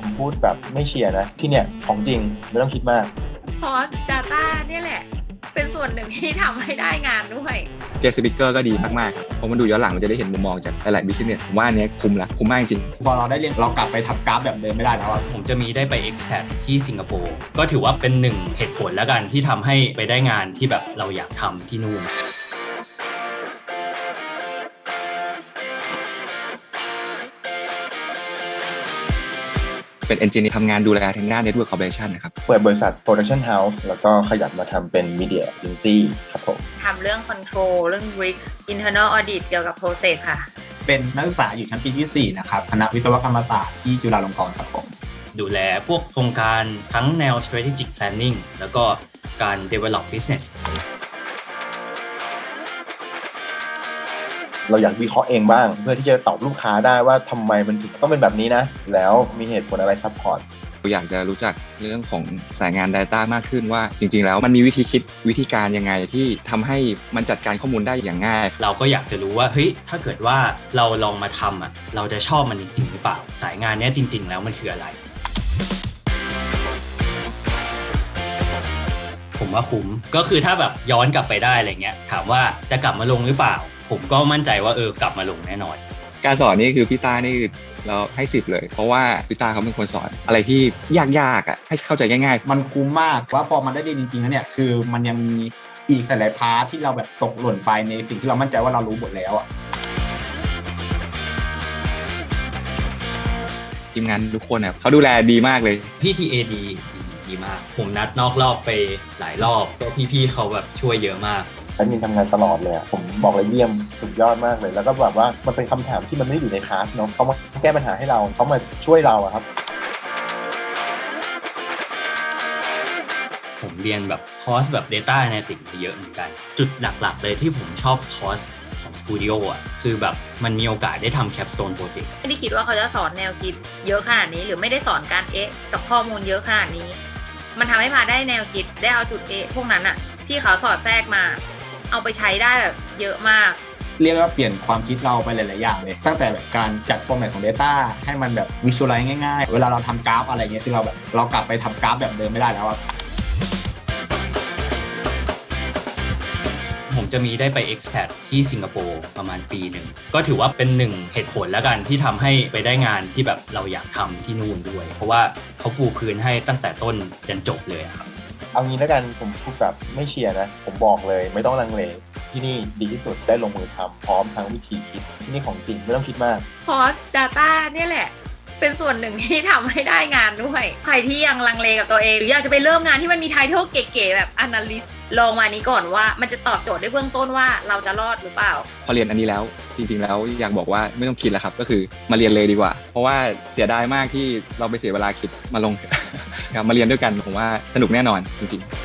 ผมพูดแบบไม่เชียร์นะ ที่เนี่ยของจริงไม่ต้องคิดมากคอส Data เนี่ยแหละ เป็นส่วนหนึ่งที่ทำให้ได้งานด้วยเกส t ิเกอร์ก็ดีมากๆเพราะมันดูย้อนหลังมันจะได้เห็นมุมมองจากหลายๆบิสเนสผมว่าอันเนี้ยคุ้มละคุ้มมากจริง พอเราได้เรียนเรากลับไปทำกราฟแบบเดิมไม่ได้แล้วอะผมจะมีได้ไป expat ที่สิงคโปร์ก็ถือว่าเป็นหนึ่งเหตุผลแล้วกันที่ทำให้ไปได้งานที่แบบเราอยากทำที่นู่น เป็นเอนจิเนียร์ทำงานดูแลทางด้าน Network Corporation นะครับ เปิดบริษัท Production House แล้วก็ขยับมาทำเป็น Media Agency ครับผมทำเรื่อง Control เรื่อง Risk Internal Audit เกี่ยวกับ Process ค่ะ เป็นนักศึกษาอยู่ชั้นปีที่ 4 นะครับ คณะวิศวกรรมศาสตร์ที่จุฬาลงกรณ์ครับผม ดูแลพวกโครงการทั้งแนว strategic planning แล้วก็การ develop business เราอยากวิเคราะห์เองบ้าง เพื่อที่จะตอบลูกค้าได้ว่าทำไมมันถึงต้องเป็นแบบนี้นะ แล้วมีเหตุผลอะไรซัพพอร์ตอยากจะรู้จักเรื่องของสายงาน Data มากขึ้นว่าจริง ๆ แล้วมันมีวิธีคิดวิธีการยังไงที่ทำให้มันจัดการข้อมูลได้อย่างง่าย เราก็อยากจะรู้ว่าเฮ้ยถ้าเกิดว่าเราลองมาทำอะเราจะชอบมันจริง ๆ หรือเปล่า สายงานเนี้ยจริง ๆ แล้วมันคืออะไร ผมว่าคุ้มก็คือถ้าแบบย้อนกลับไปได้อะไรเงี้ยถามว่าจะกลับมาลงหรือเปล่า ผมก็มั่นใจว่าเออกลับมาลงแน่นอน การสอนนี่คือพี่ต้านี่คือเราให้สิบเลย เพราะว่าพี่ต้าเขาเป็นคนสอนอะไรที่ยากๆอะให้เข้าใจง่าย มันคุ้มมากว่าพอมันได้เรียนจริงๆแล้วเนี่ยคือมันยังมีอีกหลายๆพาร์ทที่เราแบบตกหล่นไปในสิ่งที่เรามั่นใจว่าเรารู้หมดแล้วอะๆทีมงานทุกคนเนี่ยเขาดูแลดีมากเลย พี่ทีเอดีดีมาก ผมนัดนอกรอบไปหลายรอบก็พี่ๆเขาแบบช่วยเยอะมาก แอดมินทำงานตลอดเลยอะผมบอกเลยเยี่ยมสุดยอดมากเลย แล้วก็แบบว่ามันเป็นคำถามที่มันไม่ได้อยู่ในคลาสเนาะเขามาแก้ปัญหาให้เราเขามาช่วยเราอะครับ ผมเรียนแบบคอร์สแบบ Data Analytics มาเยอะเหมือนกัน จุดหลักๆ เลยที่ผมชอบคอร์สของ Studio อะคือแบบมันมีโอกาสได้ทำ Capstone Project ไม่ได้คิดว่าเขาจะสอนแนวคิดเยอะขนาดนี้ หรือไม่ได้สอนการเอ๊ะกับข้อมูลเยอะขนาดนี้ มันทำให้พาได้แนวคิดได้เอาจุดเอ๊ะพวกนั้นอะที่เขาสอดแทรกมา เอาไปใช้ได้แบบเยอะมาก เรียกว่าเปลี่ยนความคิดเราไปหลาย ๆ อย่างเลย ตั้งแต่แบบการจัดฟอร์แมตของ Data ให้มันแบบวิชวลไลซ์ง่าย ๆ เวลาเราทำกราฟอะไรเงี้ยคือเราแบบเรากลับไปทำกราฟแบบเดิมไม่ได้แล้วอะผมจะมีได้ไป expat ที่สิงคโปร์ประมาณปีหนึ่ง ก็ถือว่าเป็นหนึ่งเหตุผลแล้วกันที่ทำให้ไปได้งานที่แบบเราอยากทำที่นู่นด้วย เพราะว่าเขาปูพื้นให้ตั้งแต่ต้นจนจบเลยอะครับ เอางี้แล้วกันผมพูดแบบไม่เชียร์นะ ผมบอกเลยไม่ต้องลังเลที่นี่ดีที่สุดได้ลงมือทำพร้อมทั้งวิธีคิดที่นี่ของจริงไม่ต้องคิดมากคอส Data เนี่ยแหละ เป็นส่วนหนึ่งที่ทำให้ได้งานด้วย ใครที่ยังลังเลกับตัวเอง หรืออยากจะไปเริ่มงานที่มันมีไทท l ลเก๋ๆแบบ Analyst ลองมานี้ก่อนว่ามันจะตอบโจทย์ได้เบื้องต้นว่าเราจะรอดหรือเปล่า พอเรียนอันนี้แล้วจริงๆแล้วอยากบอกว่าไม่ต้องคิดแล้วครับ ก็คือมาเรียนเลยดีกว่า เพราะว่าเสียดายมากที่เราไปเสียเวลาคิดมาลง ครับมาเรียนด้วยกันผมว่าสนุกแน่นอนจริงๆ